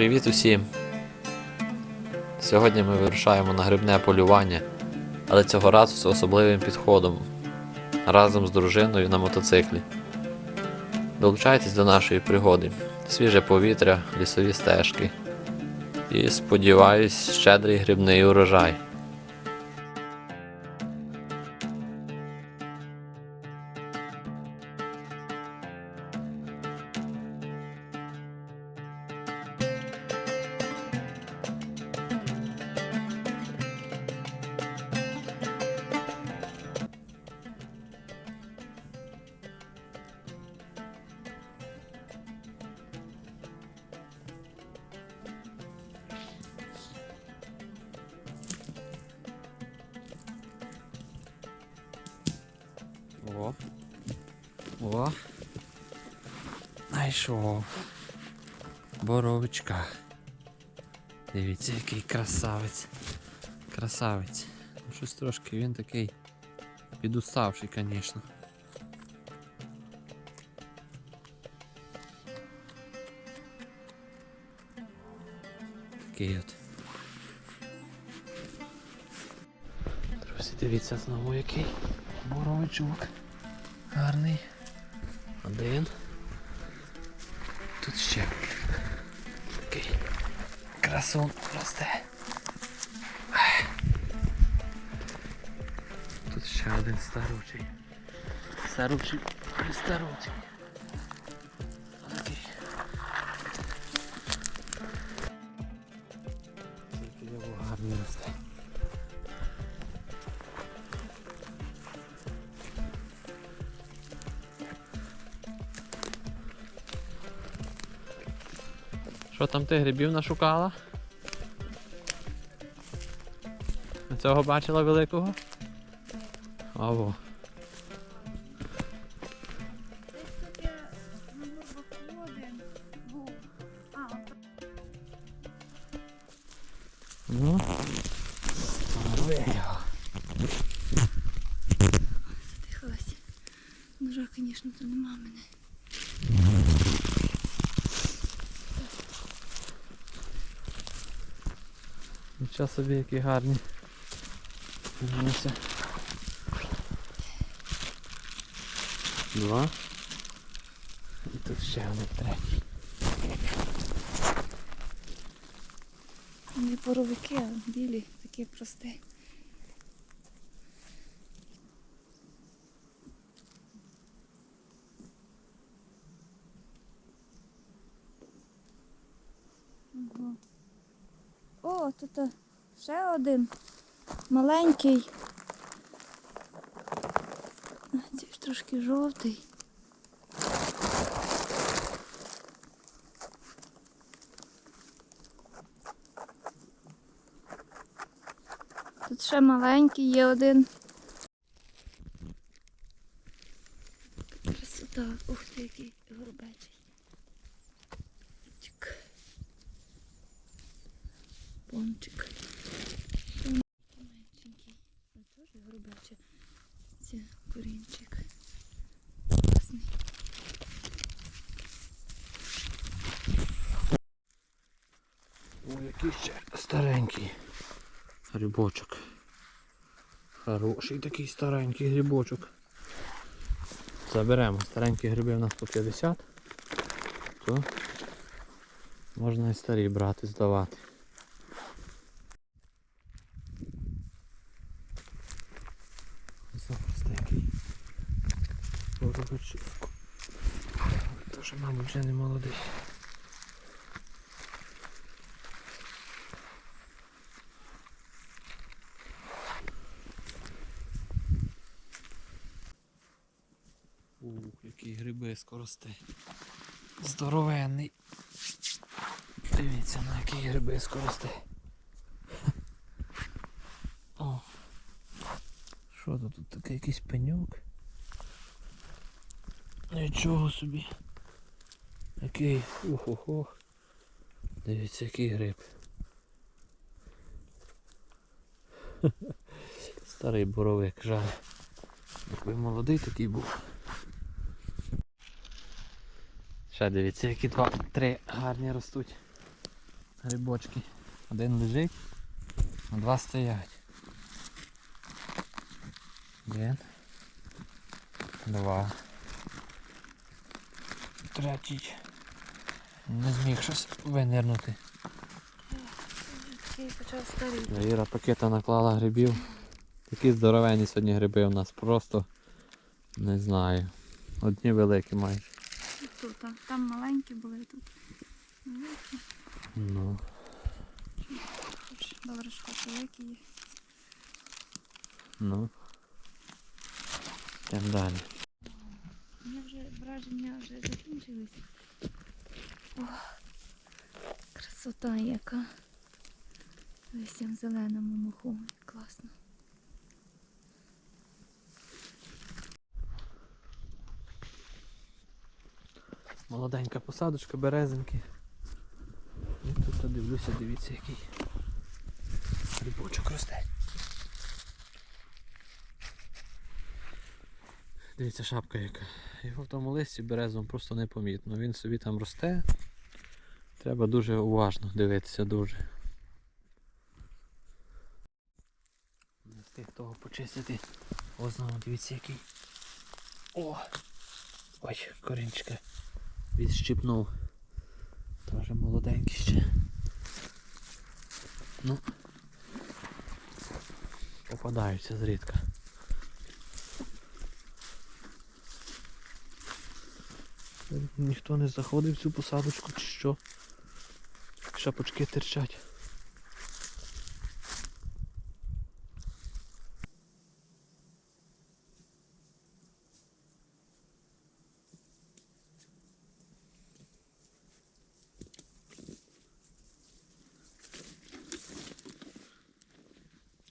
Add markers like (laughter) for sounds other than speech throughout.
Привіт усім! Сьогодні ми вирушаємо на грибне полювання, але цього разу з особливим підходом разом з дружиною на мотоциклі. Долучайтесь до нашої пригоди, свіже повітря, лісові стежки і, сподіваюсь, щедрий грибний урожай. О. О. Знайшов. Боровичка. Дивіться, який красавець. Красавець. Ну, щось трошки він такий підуставший, звісно. Такий от. Друзі, дивіться знову який боровичок. Гарний. Один. Тут ще такий красун росте. Тут ще один старучий. Старучий, старучий. Що там ти грибів нашукала? Цього бачила великого? Ого. Нічого собі які гарні. Дивимося. Два. І тут ще один третій. Не боровики, а білі, такі прості. Ага. О, тут е, ще один маленький. Цей ж трошки жовтий. Тут ще маленький є один. Красота. Ух ти, який голубечий. Пон- Меншенький. Це теж голубече. Це корінчик. Класний. Ой, який ще старенький грибочок. Хороший такий старенький грибочок. Заберемо. Старенькі гриби у нас по 50. То можна і старі брати, здавати. Запустикий. Боровичок. Тож, мабуть, вже не молодий. Ух, який гриби скоросте. Здоровенний. Дивіться, на які гриби скоросте. О. Що тут? Такий якийсь пеньок? Нічого собі. Який. Ух-ох-ох. Дивіться, який гриб. (laughs) Старий боровик, жаль. Якби молодий такий був. Ще дивіться, які два, три гарні ростуть. грибочки. Один лежить, а два стоять. Один. Два. Третій. Не зміг щось винирнути. Такий. Іра пакета наклала грибів. Такі здоровенні сьогодні гриби у нас просто не знаю. Одні великі майже. Тут, там, там маленькі були, тут великі. Ну. Хоч Добре, що великі є. Ну. Йдемо далі. У мене вже враження вже закінчились. О, красота яка. В цьому зеленому моху. Класно. Молоденька посадочка, березинки. І тут дивлюся, дивіться який грибочок росте. Дивіться шапка яка. Його в тому листі березом просто непомітно. Він собі там росте. Треба дуже уважно дивитися дуже. Не встиг того почистити. Знову дивіться який. О! Ой, корінчика відщипнув. Тоже молоденький ще. Ну. Попадаються зрідка. Ніхто не заходив в цю посадочку чи що. Шапочки терчать.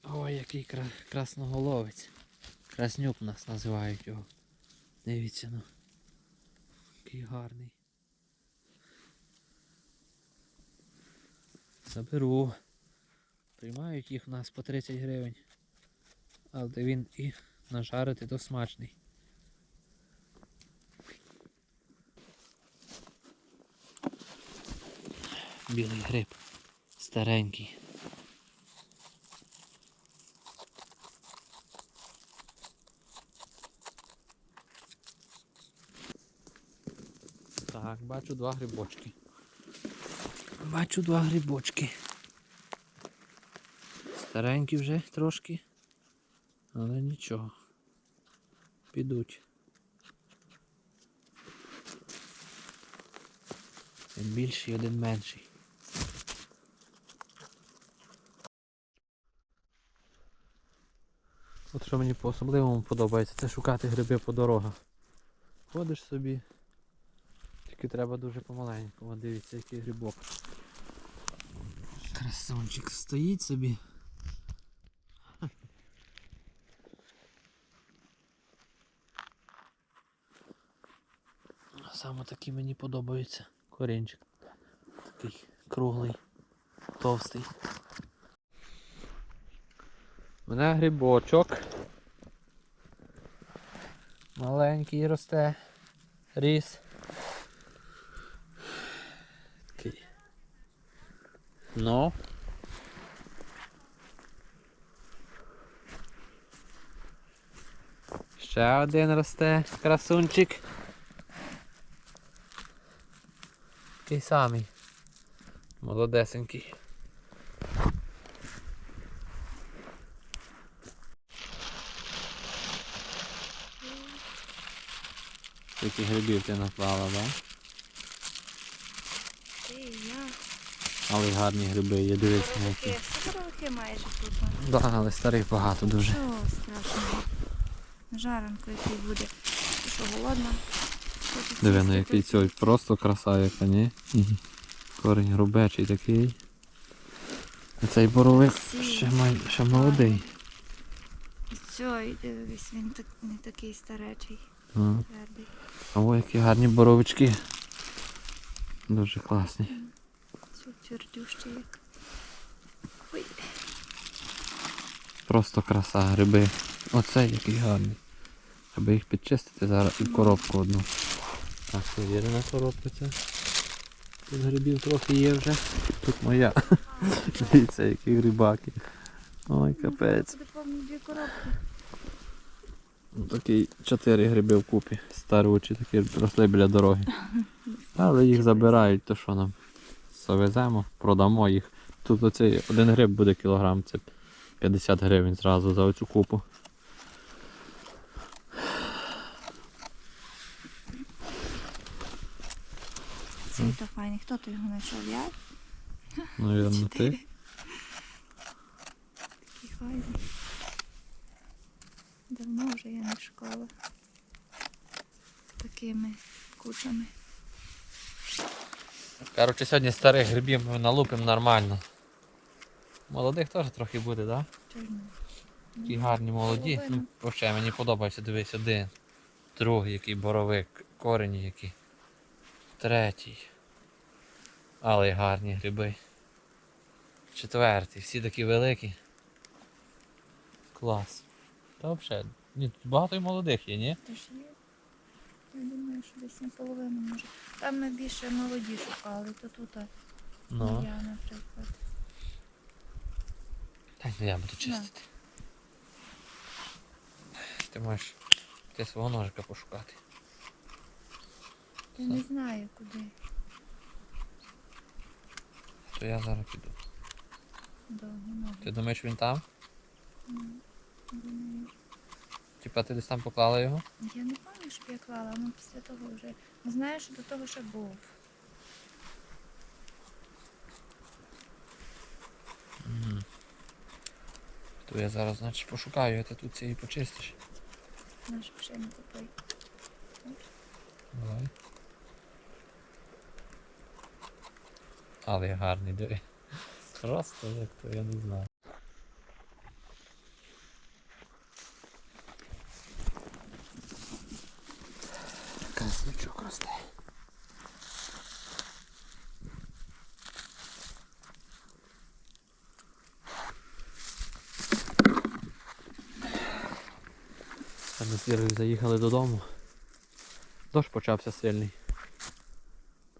Ой, який кра... красноголовець. Краснюк нас називають його. Дивіться ну. Який гарний. Заберу. Приймають їх у нас по 30 гривень. Але він і нажарити то смачний. Білий гриб. Старенький. Так, бачу два грибочки. Бачу два грибочки. Старенькі вже трошки, але нічого. Підуть. Один більший, один менший. От що мені по-особливому подобається, це шукати гриби по дорогах. Ходиш собі, тільки треба дуже помаленьку. От дивіться, який грибок. Красунчик стоїть собі. Саме такі мені подобаються. Корінчик. Такий круглий, товстий. У мене грибочок. Маленький росте. Ріс. Ну. Ще один росте красунчик. Такий самий. Молодесенький. Скільки грибів ти наклала, да? Ти, я. Але гарні гриби є, дивіться які. всі коровики майже тут. Да, але старих багато дуже. Що страшного? Жаранко який буде. Ти що, голодна? Хочеться Диви, ну їсти який тут. цей просто краса яка, ні? Мгм. Корінь грубечий такий. А цей боровик Красивий. ще, май... ще молодий. І цей, дивись, він так, не такий старечий, А, твердий. а ой, які гарні боровички. Дуже класні. Все твердющий як. Ой, Просто краса, гриби. Оцей який гарний. Аби їх підчистити зараз і коробку одну. Так, це вірена коробка ця. Тут грибів трохи є вже. Тут моя. Дивіться, які грибаки. Ой, капець. Буде дві коробки. Ну, Такий чотири гриби вкупі. Старучі такі росли біля дороги. (laughs) Але їх забирають, то що нам? Завеземо, продамо їх. Тут оцей один гриб буде кілограм, це 50 гривень зразу за оцю купу. Цей то файний. Хто то його знайшов? Я? Навірно, ти. Такий файний. Давно вже я не школа. Такими кучами. Коротше, сьогодні старих грибів ми налупимо нормально. Молодих теж трохи буде, так? Да? Такі гарні молоді. Ну, мені подобається, дивись, один. Другий, який боровик, корені які. Третій. Але гарні гриби. Четвертий. Всі такі великі. Клас. Та взагалі. Ні, тут багато й молодих є, ні? Тож є. Я думаю, що десь наполовину може. Там ми більше молоді шукали, то тут Ну. я, наприклад. Та ну я буду чистити. Ти можеш ти свого ножика пошукати. Я не знаю куди. То я зараз піду. Довгі ноги. Ти думаєш він там? М, думаю. Типа ти десь там поклала його? Я не пам'ятаю, щоб я клала, але після того вже. Знаю, що до того ще був. Угу. То я зараз, значить, пошукаю, а ти тут цієї почистиш. Наш пшеник купив. Давай. Але я гарний, диви. Просто як то я не знаю. Красничок росте. Ми з Вірою заїхали додому. Дощ почався сильний.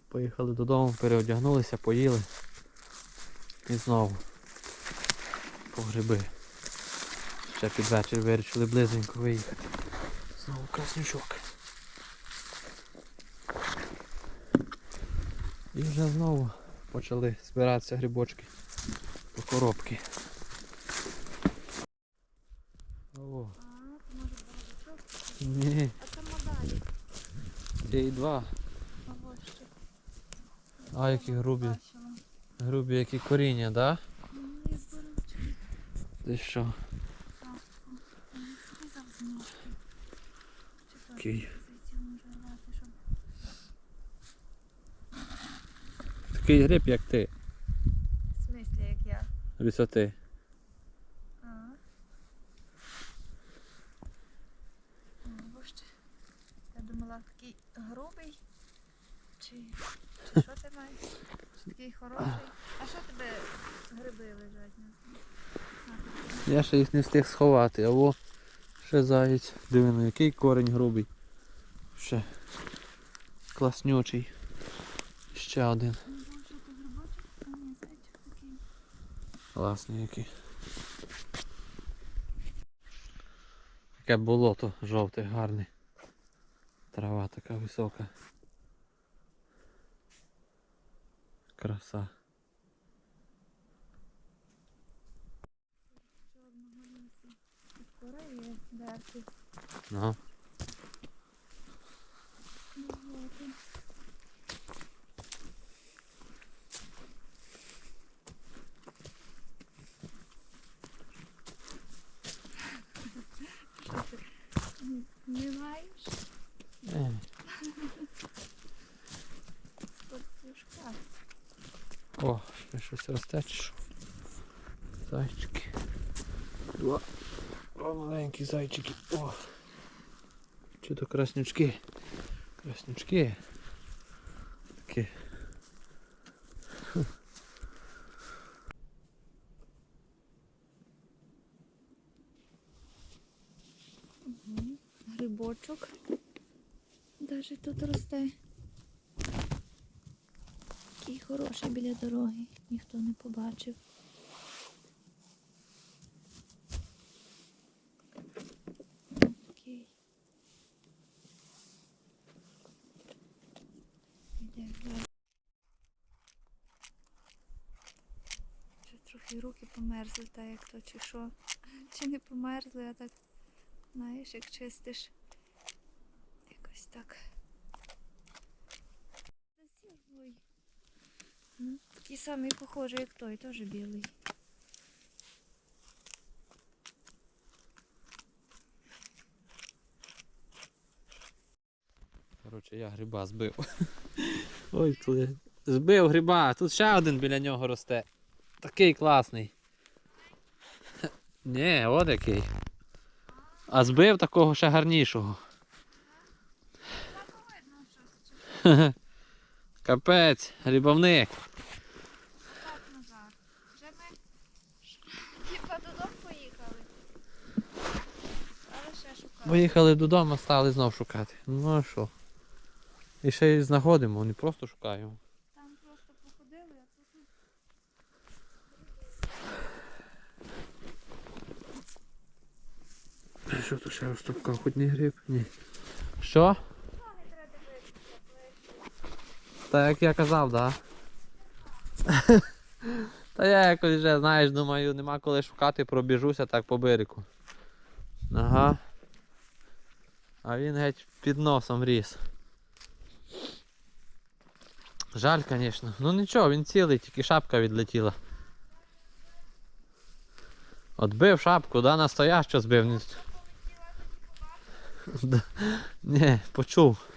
Поїхали додому, переодягнулися, поїли. І знову по гриби. Ще під вечір вирішили близенько виїхати. Знову краснючок. І вже знову почали збиратися грибочки по коробки. О, ні, А це модалі. є і два. А. Які грубі. Грубі які коріння, да? Ну. Ти що? Не сказав з ніжки. Чи то Окей. позицію може рвати, щоб Такий гриб, як ти. В смислі, як я. Висоти. А. Я думала, такий грубий. Чи, чи що ти маєш? Чи такий хороший? А що тебе гриби лежать? Я ще їх не встиг сховати, а во ще заєць. Диви, ну який корінь грубий. Ще класнючий. Ще один. Ну, боже, то грибочок, а ні, зайчик такий. Класний який. Таке болото жовте, гарне. Трава така висока. Краса. Ще одного лісу. Кора є, дерти. Ну, от. Що ти? Н- Не маєш Е, спортсюшка? О, ще щось росте чи що? Зайчики. Два. Два маленькі зайчики. О. Чи то краснючки? Краснючки. Грибочок. Даже тут росте. Такий хороший біля дороги, ніхто не побачив. Вже трохи руки померзли, та як то чи що. Чи не померзли, а так, знаєш, як чистиш. Так. Ой. Ну, такий самий похожий, як той, теж білий. Коротше, я гриба збив. (laughs) Ой, коли. Збив гриба, тут ще один біля нього росте. Такий класний. (laughs) Ні, от який. А збив такого ще гарнішого. (laughs) Капець, грибовник. Так, Назар. Вже ми хіба додому поїхали. Але ще шукали. Поїхали додому, стали знов шукати. Ну а що? І ще й знаходимо, не просто шукаємо. Там просто походили, а тут Що тут ще розтопкав? Хоч не гриб? Ні. Що? ноги треба дивитися. Та як я казав, да. (laughs) Та я якось вже, знаєш, думаю, нема коли шукати, пробіжуся так по берегу. Ага. А він геть під носом ріс. Жаль, звісно. Ну нічого, він цілий, тільки шапка відлетіла. Отбив шапку, да, настоящу збив. (laughs) Ні, почув.